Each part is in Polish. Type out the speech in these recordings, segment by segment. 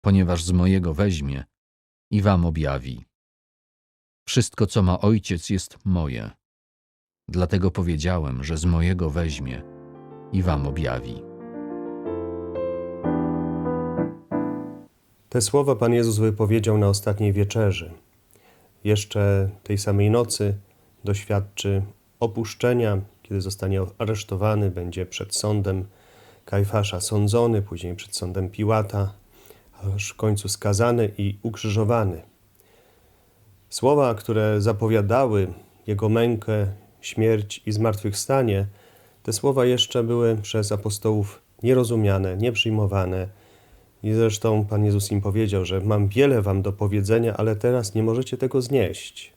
ponieważ z mojego weźmie i wam objawi. Wszystko, co ma ojciec, jest moje. Dlatego powiedziałem, że z mojego weźmie i wam objawi. Te słowa Pan Jezus wypowiedział na ostatniej wieczerzy. Jeszcze tej samej nocy doświadczy opuszczenia, kiedy zostanie aresztowany, będzie przed sądem Kajfasza sądzony, później przed sądem Piłata, aż w końcu skazany i ukrzyżowany. Słowa, które zapowiadały jego mękę, śmierć i zmartwychwstanie, te słowa jeszcze były przez apostołów nierozumiane, nieprzyjmowane. I zresztą Pan Jezus im powiedział, że mam wiele wam do powiedzenia, ale teraz nie możecie tego znieść.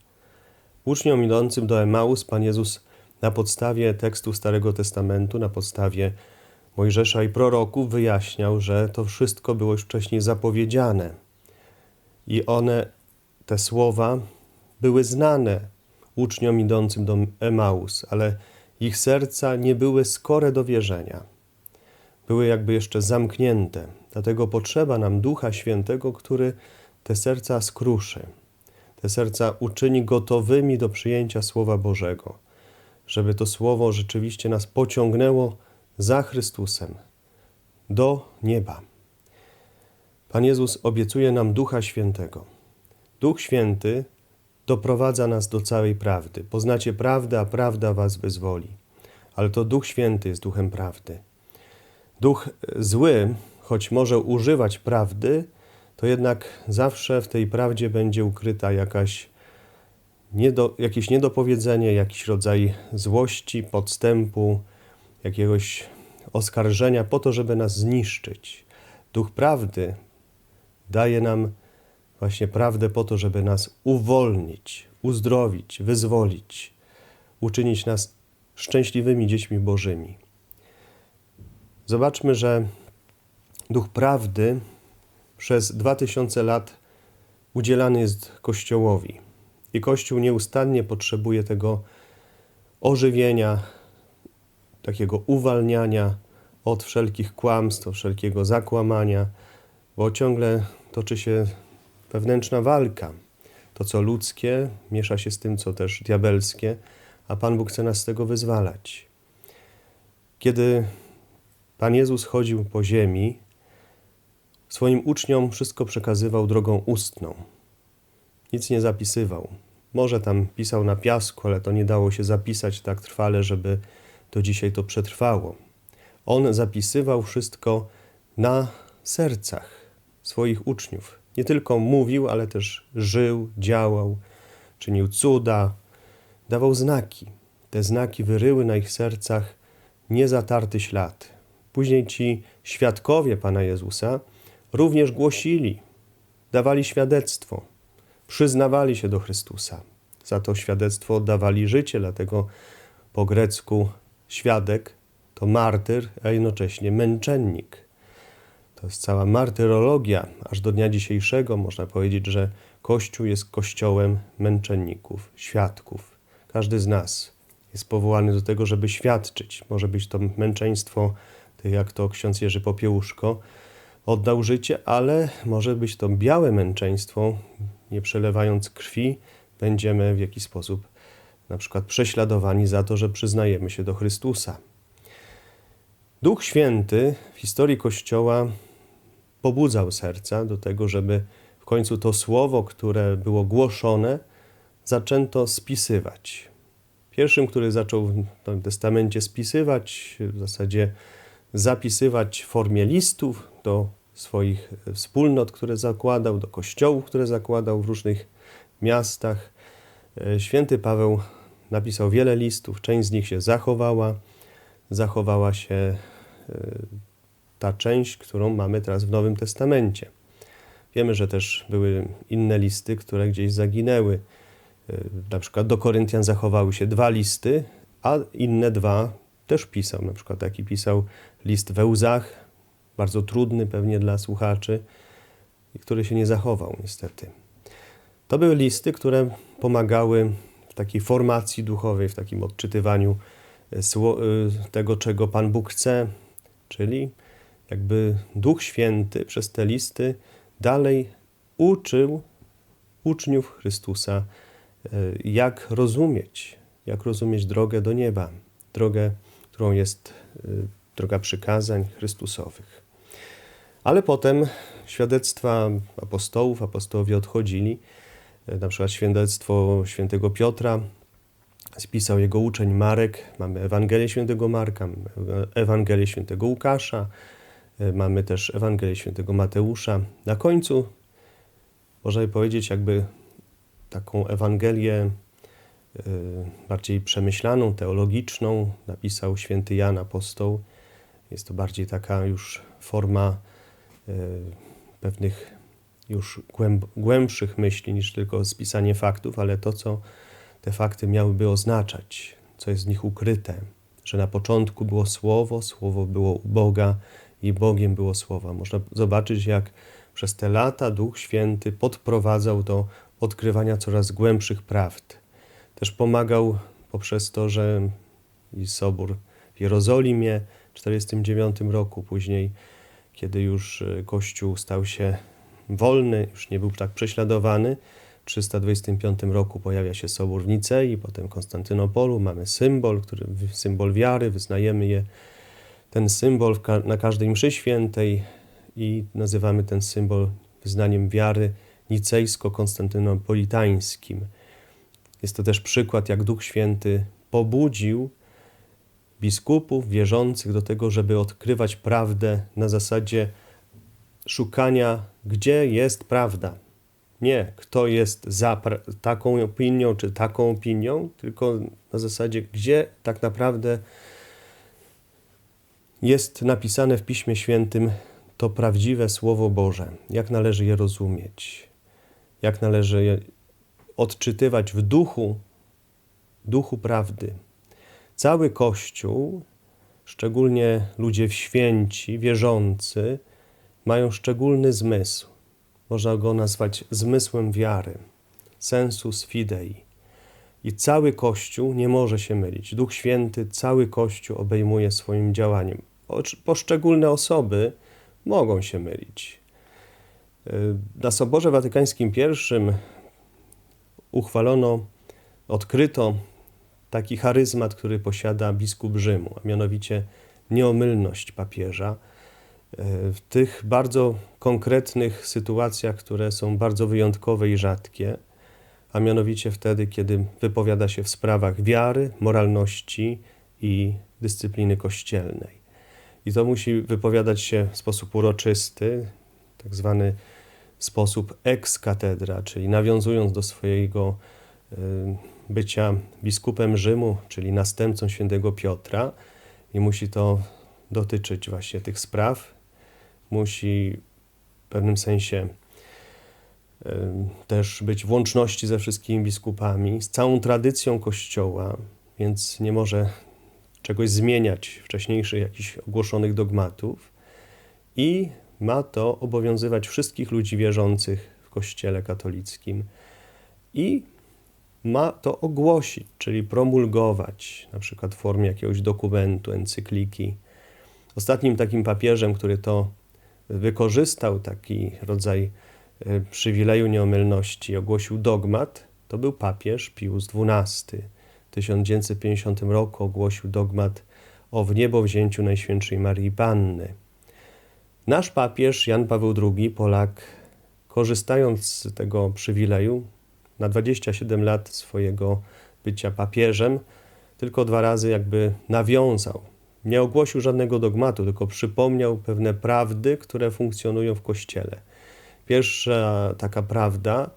Uczniom idącym do Emaus Pan Jezus na podstawie tekstu Starego Testamentu, na podstawie Mojżesza i proroków wyjaśniał, że to wszystko było już wcześniej zapowiedziane. I one, te słowa, były znane uczniom idącym do Emaus, ale ich serca nie były skore do wierzenia. Były jakby jeszcze zamknięte. Dlatego potrzeba nam Ducha Świętego, który te serca skruszy, te serca uczyni gotowymi do przyjęcia Słowa Bożego, żeby to Słowo rzeczywiście nas pociągnęło za Chrystusem do nieba. Pan Jezus obiecuje nam Ducha Świętego. Duch Święty doprowadza nas do całej prawdy. Poznacie prawdę, a prawda was wyzwoli. Ale to Duch Święty jest duchem prawdy. Duch zły, choć może używać prawdy, to jednak zawsze w tej prawdzie będzie ukryta jakaś niedo, jakieś niedopowiedzenie, jakiś rodzaj złości, podstępu, jakiegoś oskarżenia po to, żeby nas zniszczyć. Duch prawdy daje nam właśnie prawdę po to, żeby nas uwolnić, uzdrowić, wyzwolić, uczynić nas szczęśliwymi dziećmi Bożymi. Zobaczmy, że Duch Prawdy przez dwa tysiące lat udzielany jest Kościołowi. I Kościół nieustannie potrzebuje tego ożywienia, takiego uwalniania od wszelkich kłamstw, wszelkiego zakłamania, bo ciągle toczy się wewnętrzna walka. To, co ludzkie, miesza się z tym, co też diabelskie, a Pan Bóg chce nas z tego wyzwalać. Kiedy Pan Jezus chodził po ziemi, swoim uczniom wszystko przekazywał drogą ustną. Nic nie zapisywał. Może tam pisał na piasku, ale to nie dało się zapisać tak trwale, żeby do dzisiaj to przetrwało. On zapisywał wszystko na sercach swoich uczniów. Nie tylko mówił, ale też żył, działał, czynił cuda, dawał znaki. Te znaki wyryły na ich sercach niezatarty ślad. Później ci świadkowie Pana Jezusa również głosili, dawali świadectwo, przyznawali się do Chrystusa. Za to świadectwo oddawali życie, dlatego po grecku świadek to martyr, a jednocześnie męczennik. To jest cała martyrologia. Aż do dnia dzisiejszego można powiedzieć, że Kościół jest kościołem męczenników, świadków. Każdy z nas jest powołany do tego, żeby świadczyć. Może być to męczeństwo, jak to ksiądz Jerzy Popiełuszko oddał życie, ale może być to białe męczeństwo, nie przelewając krwi, będziemy w jakiś sposób na przykład prześladowani za to, że przyznajemy się do Chrystusa. Duch Święty w historii Kościoła pobudzał serca do tego, żeby w końcu to słowo, które było głoszone, zaczęto spisywać. Pierwszym, który zaczął w Nowym Testamencie spisywać, w zasadzie zapisywać w formie listów do swoich wspólnot, które zakładał, do kościołów, które zakładał w różnych miastach. Święty Paweł napisał wiele listów, część z nich się zachowała. Zachowała się ta część, którą mamy teraz w Nowym Testamencie. Wiemy, że też były inne listy, które gdzieś zaginęły. Y, Na przykład do Koryntian zachowały się dwa listy, a inne dwa też pisał. Na przykład taki pisał list we łzach, bardzo trudny pewnie dla słuchaczy, który się nie zachował niestety. To były listy, które pomagały w takiej formacji duchowej, w takim odczytywaniu e, e, tego, czego Pan Bóg chce, czyli jakby Duch Święty przez te listy dalej uczył uczniów Chrystusa, e, jak rozumieć, jak rozumieć drogę do nieba, drogę, którą jest droga przykazań Chrystusowych. Ale potem świadectwa apostołów, apostołowie odchodzili, na przykład świadectwo świętego Piotra, spisał jego uczeń Marek, mamy Ewangelię świętego Marka, Ewangelię świętego Łukasza, e, mamy też Ewangelię świętego Mateusza. Na końcu, można powiedzieć, jakby taką Ewangelię e, bardziej przemyślaną, teologiczną, napisał święty Jan Apostoł. Jest to bardziej taka już forma e, pewnych już głęb, głębszych myśli niż tylko spisanie faktów, ale to, co te fakty miałyby oznaczać, co jest w nich ukryte, że na początku było Słowo, Słowo było u Boga i Bogiem było Słowa. Można zobaczyć, jak przez te lata Duch Święty podprowadzał do odkrywania coraz głębszych prawd. Też pomagał poprzez to, że i Sobór w Jerozolimie w 1949 roku, później, kiedy już e, Kościół stał się wolny, już nie był tak prześladowany. W 325 roku pojawia się Sobór w Nicei, potem Konstantynopolu. Mamy symbol, który, symbol wiary, wyznajemy je, ten symbol na każdej mszy świętej i nazywamy ten symbol wyznaniem wiary nicejsko-konstantynopolitańskim. Jest to też przykład, jak Duch Święty pobudził biskupów wierzących do tego, żeby odkrywać prawdę na zasadzie szukania, gdzie jest prawda. Nie, kto jest za taką opinią czy taką opinią, tylko na zasadzie, gdzie tak naprawdę jest napisane w Piśmie Świętym to prawdziwe Słowo Boże, jak należy je rozumieć, jak należy je odczytywać w duchu, duchu prawdy. Cały Kościół, szczególnie ludzie święci, wierzący, mają szczególny zmysł. Można go nazwać zmysłem wiary, sensus fidei. I cały Kościół nie może się mylić. Duch Święty cały Kościół obejmuje swoim działaniem. Poszczególne osoby mogą się mylić. Y, Na Soborze Watykańskim I uchwalono, odkryto taki charyzmat, który posiada biskup Rzymu, a mianowicie nieomylność papieża w tych bardzo konkretnych sytuacjach, które są bardzo wyjątkowe i rzadkie, a mianowicie wtedy, kiedy wypowiada się w sprawach wiary, moralności i dyscypliny kościelnej. I to musi wypowiadać się w sposób uroczysty, tak zwany sposób ex cathedra, czyli nawiązując do swojego y, bycia biskupem Rzymu, czyli następcą świętego Piotra, i musi to dotyczyć właśnie tych spraw, musi w pewnym sensie też być w łączności ze wszystkimi biskupami, z całą tradycją Kościoła, więc nie może czegoś zmieniać, wcześniejszych jakichś ogłoszonych dogmatów i ma to obowiązywać wszystkich ludzi wierzących w Kościele katolickim i ma to ogłosić, czyli promulgować, na przykład w formie jakiegoś dokumentu, encykliki. Ostatnim takim papieżem, który to wykorzystał, taki rodzaj e, przywileju nieomylności, ogłosił dogmat, to był papież Pius XII. W 1950 roku ogłosił dogmat o wniebowzięciu Najświętszej Marii Panny. Nasz papież Jan Paweł II, Polak, korzystając z tego przywileju, na 27 lat swojego bycia papieżem, tylko dwa razy jakby nawiązał. Nie ogłosił żadnego dogmatu, tylko przypomniał pewne prawdy, które funkcjonują w Kościele. Pierwsza taka prawda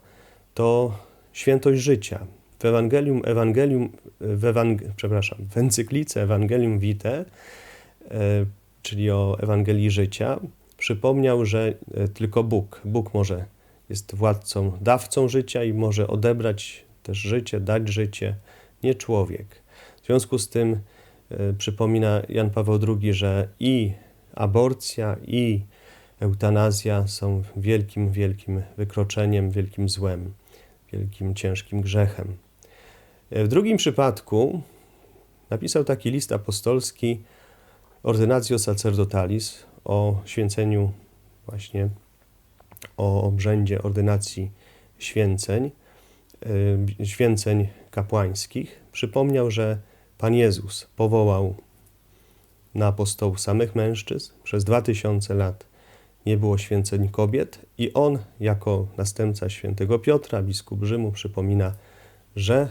to świętość życia. W Ewangelium, Ewangelium w Ewang przepraszam, w encyklice Ewangelium Vitae, e, czyli o Ewangelii życia, przypomniał, że e, tylko Bóg, Bóg może jest władcą, dawcą życia i może odebrać też życie, dać życie, nie człowiek. W związku z tym przypomina Jan Paweł II, że i aborcja, i eutanazja są wielkim, wielkim wykroczeniem, wielkim złem, wielkim, ciężkim grzechem. E, W drugim przypadku napisał taki list apostolski Ordynatio Sacerdotalis o święceniu właśnie o obrzędzie ordynacji święceń, y, święceń kapłańskich. Przypomniał, że Pan Jezus powołał na apostołów samych mężczyzn. Przez dwa tysiące lat nie było święceń kobiet i on, jako następca świętego Piotra, biskup Rzymu, przypomina, że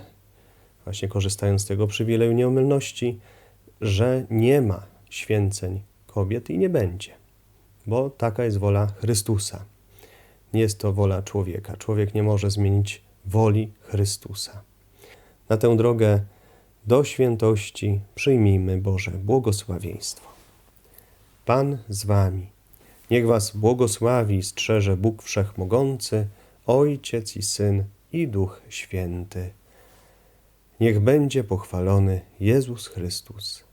właśnie korzystając z tego przywileju nieomylności, że nie ma święceń kobiet i nie będzie, bo taka jest wola Chrystusa. Nie jest to wola człowieka. Człowiek nie może zmienić woli Chrystusa. Na tę drogę do świętości przyjmijmy Boże błogosławieństwo. Pan z wami. Niech was błogosławi i strzeże Bóg Wszechmogący, Ojciec i Syn i Duch Święty. Niech będzie pochwalony Jezus Chrystus.